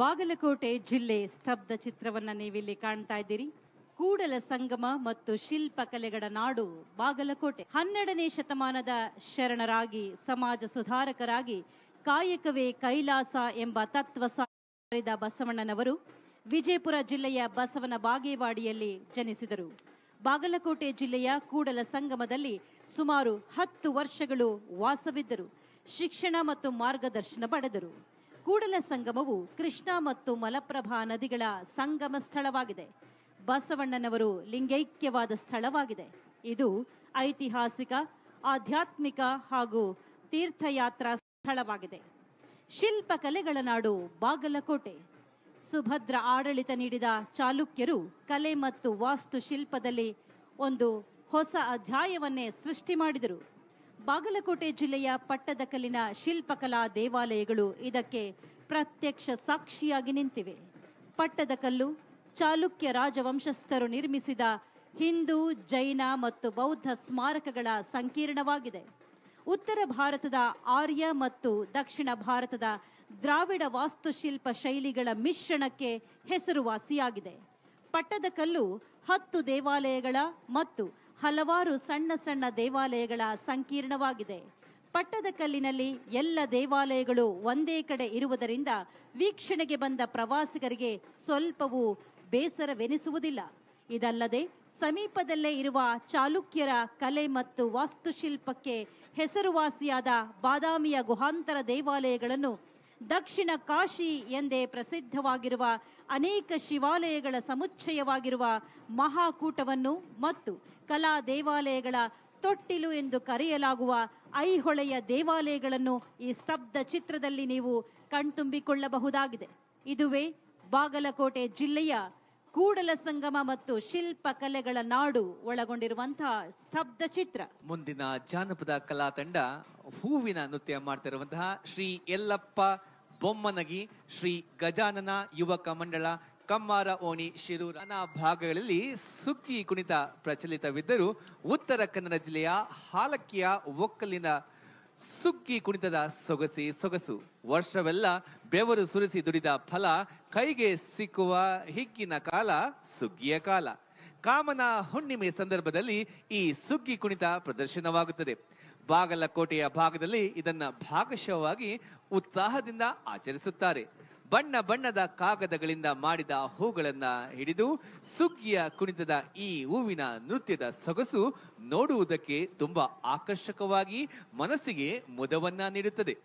ಬಾಗಲಕೋಟೆ ಜಿಲ್ಲೆ ಸ್ತಬ್ಧ ಚಿತ್ರವನ್ನ ನೀವಿಲ್ಲಿ ಕಾಣ್ತಾ ಇದ್ದೀರಿ. ಕೂಡಲ ಸಂಗಮ ಮತ್ತು ಶಿಲ್ಪಕಲೆಗಳ ನಾಡು ಬಾಗಲಕೋಟೆ. ಹನ್ನೆರಡನೇ ಶತಮಾನದ ಶರಣರಾಗಿ, ಸಮಾಜ ಸುಧಾರಕರಾಗಿ, ಕಾಯಕವೇ ಕೈಲಾಸ ಎಂಬ ತತ್ವ ಸಾರಿದ ಬಸವಣ್ಣನವರು ವಿಜಯಪುರ ಜಿಲ್ಲೆಯ ಬಸವನ ಬಾಗೇವಾಡಿಯಲ್ಲಿ ಜನಿಸಿದರು. ಬಾಗಲಕೋಟೆ ಜಿಲ್ಲೆಯ ಕೂಡಲ ಸಂಗಮದಲ್ಲಿ ಸುಮಾರು ಹತ್ತು ವರ್ಷಗಳು ವಾಸವಿದ್ದರು. ಶಿಕ್ಷಣ ಮತ್ತು ಮಾರ್ಗದರ್ಶನ ಪಡೆದರು. ಕೂಡಲ ಸಂಗಮವು ಕೃಷ್ಣ ಮತ್ತು ಮಲಪ್ರಭಾ ನದಿಗಳ ಸಂಗಮ ಸ್ಥಳವಾಗಿದೆ. ಬಸವಣ್ಣನವರು ಲಿಂಗೈಕ್ಯವಾದ ಸ್ಥಳವಾಗಿದೆ. ಇದು ಐತಿಹಾಸಿಕ, ಆಧ್ಯಾತ್ಮಿಕ ಹಾಗೂ ತೀರ್ಥಯಾತ್ರಾ ಸ್ಥಳವಾಗಿದೆ. ಶಿಲ್ಪಕಲೆಗಳ ನಾಡು ಬಾಗಲಕೋಟೆ. ಸುಭದ್ರ ಆಡಳಿತ ನೀಡಿದ ಚಾಲುಕ್ಯರು ಕಲೆ ಮತ್ತು ವಾಸ್ತುಶಿಲ್ಪದಲ್ಲಿ ಒಂದು ಹೊಸ ಅಧ್ಯಾಯವನ್ನೇ ಸೃಷ್ಟಿ ಮಾಡಿದರು. ಬಾಗಲಕೋಟೆ ಜಿಲ್ಲೆಯ ಪಟ್ಟದಕಲ್ಲಿನ ಶಿಲ್ಪಕಲಾ ದೇವಾಲಯಗಳು ಇದಕ್ಕೆ ಪ್ರತ್ಯಕ್ಷ ಸಾಕ್ಷಿಯಾಗಿ ನಿಂತಿವೆ. ಪಟ್ಟದಕಲ್ಲು ಚಾಲುಕ್ಯ ರಾಜವಂಶಸ್ಥರು ನಿರ್ಮಿಸಿದ ಹಿಂದೂ, ಜೈನ ಮತ್ತು ಬೌದ್ಧ ಸ್ಮಾರಕಗಳ ಸಂಕೀರ್ಣವಾಗಿದೆ. ಉತ್ತರ ಭಾರತದ ಆರ್ಯ ಮತ್ತು ದಕ್ಷಿಣ ಭಾರತದ ದ್ರಾವಿಡ ವಾಸ್ತುಶಿಲ್ಪ ಶೈಲಿಗಳ ಮಿಶ್ರಣಕ್ಕೆ ಹೆಸರುವಾಸಿಯಾಗಿದೆ. ಪಟ್ಟದಕಲ್ಲು ಹತ್ತು ದೇವಾಲಯಗಳ ಮತ್ತು ಹಲವಾರು ಸಣ್ಣ ಸಣ್ಣ ದೇವಾಲಯಗಳ ಸಂಕೀರ್ಣವಾಗಿದೆ. ಪಟ್ಟದಕಲ್ಲಿನಲ್ಲಿ ಎಲ್ಲ ದೇವಾಲಯಗಳು ಒಂದೇ ಕಡೆ ಇರುವುದರಿಂದ ವೀಕ್ಷಣೆಗೆ ಬಂದ ಪ್ರವಾಸಿಗರಿಗೆ ಸ್ವಲ್ಪವೂ ಬೇಸರವೆನಿಸುವುದಿಲ್ಲ. ಇದಲ್ಲದೆ ಸಮೀಪದಲ್ಲೇ ಇರುವ ಚಾಲುಕ್ಯರ ಕಲೆ ಮತ್ತು ವಾಸ್ತುಶಿಲ್ಪಕ್ಕೆ ಹೆಸರುವಾಸಿಯಾದ ಬಾದಾಮಿಯ ಗುಹಾಂತರ ದೇವಾಲಯಗಳನ್ನು ದಕ್ಷಿಣ ಕಾಶಿ ಎಂದೇ ಪ್ರಸಿದ್ಧವಾಗಿರುವ ಅನೇಕ ಶಿವಾಲಯಗಳ ಸಮುಚ್ಚಯವಾಗಿರುವ ಮಹಾಕೂಟವನ್ನು ಮತ್ತು ಕಲಾ ದೇವಾಲಯಗಳ ತೊಟ್ಟಿಲು ಎಂದು ಕರೆಯಲಾಗುವ ಐಹೊಳೆಯ ದೇವಾಲಯಗಳನ್ನು ಈ ಸ್ತಬ್ಧ ಚಿತ್ರದಲ್ಲಿ ನೀವು ಕಣ್ತುಂಬಿಕೊಳ್ಳಬಹುದಾಗಿದೆ. ಇದುವೇ ಬಾಗಲಕೋಟೆ ಜಿಲ್ಲೆಯ ಕೂಡಲ ಸಂಗಮ ಮತ್ತು ಶಿಲ್ಪಕಲೆಗಳ ನಾಡು ಒಳಗೊಂಡಿರುವಂತಹ ಸ್ತಬ್ಧ ಚಿತ್ರ. ಮುಂದಿನ ಜಾನಪದ ಕಲಾ ತಂಡ ಹೂವಿನ ನೃತ್ಯ ಮಾಡ್ತಿರುವಂತಹ ಶ್ರೀ ಯಲ್ಲಪ್ಪ ಬೊಮ್ಮನಗಿ ಶ್ರೀ ಗಜಾನನ ಯುವಕ ಮಂಡಳ ಕಮ್ಮಾರ ಓಣಿ ಶಿರೂರ ಭಾಗಗಳಲ್ಲಿ ಸುಗ್ಗಿ ಕುಣಿತ ಪ್ರಚಲಿತವಿದ್ದರೂ ಉತ್ತರ ಕನ್ನಡ ಜಿಲ್ಲೆಯ ಹಾಲಕ್ಕಿಯ ಒಕ್ಕಲಿನ ಸುಗ್ಗಿ ಕುಣಿತದ ಸೊಗಸಿ ಸೊಗಸು. ವರ್ಷವೆಲ್ಲ ಬೆವರು ಸುರಿಸಿ ದುಡಿದ ಫಲ ಕೈಗೆ ಸಿಕ್ಕುವ ಹಿಗ್ಗಿನ ಕಾಲ ಸುಗ್ಗಿಯ ಕಾಲ. ಕಾಮನ ಹುಣ್ಣಿಮೆ ಸಂದರ್ಭದಲ್ಲಿ ಈ ಸುಗ್ಗಿ ಕುಣಿತ ಪ್ರದರ್ಶನವಾಗುತ್ತದೆ. ಬಾಗಲಕೋಟೆಯ ಭಾಗದಲ್ಲಿ ಇದನ್ನ ಭಾಗಶಃವಾಗಿ ಉತ್ಸಾಹದಿಂದ ಆಚರಿಸುತ್ತಾರೆ. ಬಣ್ಣ ಬಣ್ಣದ ಕಾಗದಗಳಿಂದ ಮಾಡಿದ ಹೂಗಳನ್ನ ಹಿಡಿದು ಸುಗ್ಗಿಯ ಕುಣಿತದ ಈ ಹೂವಿನ ನೃತ್ಯದ ಸೊಗಸು ನೋಡುವುದಕ್ಕೆ ತುಂಬಾ ಆಕರ್ಷಕವಾಗಿ ಮನಸ್ಸಿಗೆ ಮುದವನ್ನ ನೀಡುತ್ತದೆ.